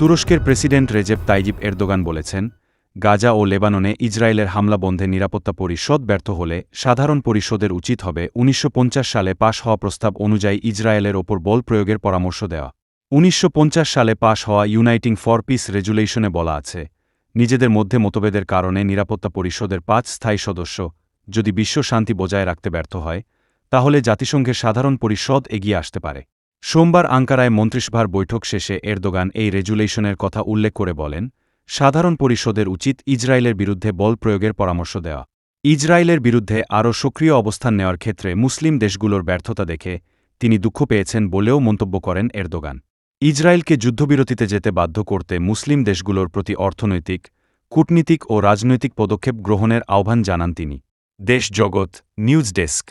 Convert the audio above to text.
তুরস্কের president রেজেপ তাইজিব Erdogan বলেছেন, গাজা ও লেবাননে ইসরায়েলের হামলা বন্ধে নিরাপত্তা পরিষদ ব্যর্থ হলে সাধারণ পরিষদের উচিত হবে উনিশশো পঞ্চাশ সালে পাশ হওয়া প্রস্তাব অনুযায়ী ইসরায়েলের ওপর বল প্রয়োগের পরামর্শ দেওয়া। উনিশশো পঞ্চাশ সালে পাশ হওয়া ইউনাইটিং ফর পিস রেজুলেশনে বলা আছে, নিজেদের মধ্যে মতভেদের কারণে নিরাপত্তা পরিষদের পাঁচ স্থায়ী সদস্য যদি বিশ্ব শান্তি বজায় রাখতে ব্যর্থ হয়, তাহলে জাতিসংঘের সাধারণ পরিষদ এগিয়ে আসতে পারে। সোমবার আঙ্কারায় মন্ত্রিসভার বৈঠক শেষে এরদোগান এই রেজুলেশনের কথা উল্লেখ করে বলেন, সাধারণ পরিষদের উচিত ইসরায়েলের বিরুদ্ধে বল প্রয়োগের পরামর্শ দেওয়া। ইসরায়েলের বিরুদ্ধে আরও সক্রিয় অবস্থান নেওয়ার ক্ষেত্রে মুসলিম দেশগুলোর ব্যর্থতা দেখে তিনি দুঃখ পেয়েছেন বলেও মন্তব্য করেন এরদোগান। ইসরায়েলকে যুদ্ধবিরতিতে যেতে বাধ্য করতে মুসলিম দেশগুলোর প্রতি অর্থনৈতিক, কূটনীতিক ও রাজনৈতিক পদক্ষেপ গ্রহণের আহ্বান জানান তিনি। দেশ জগৎ, নিউজ ডেস্ক।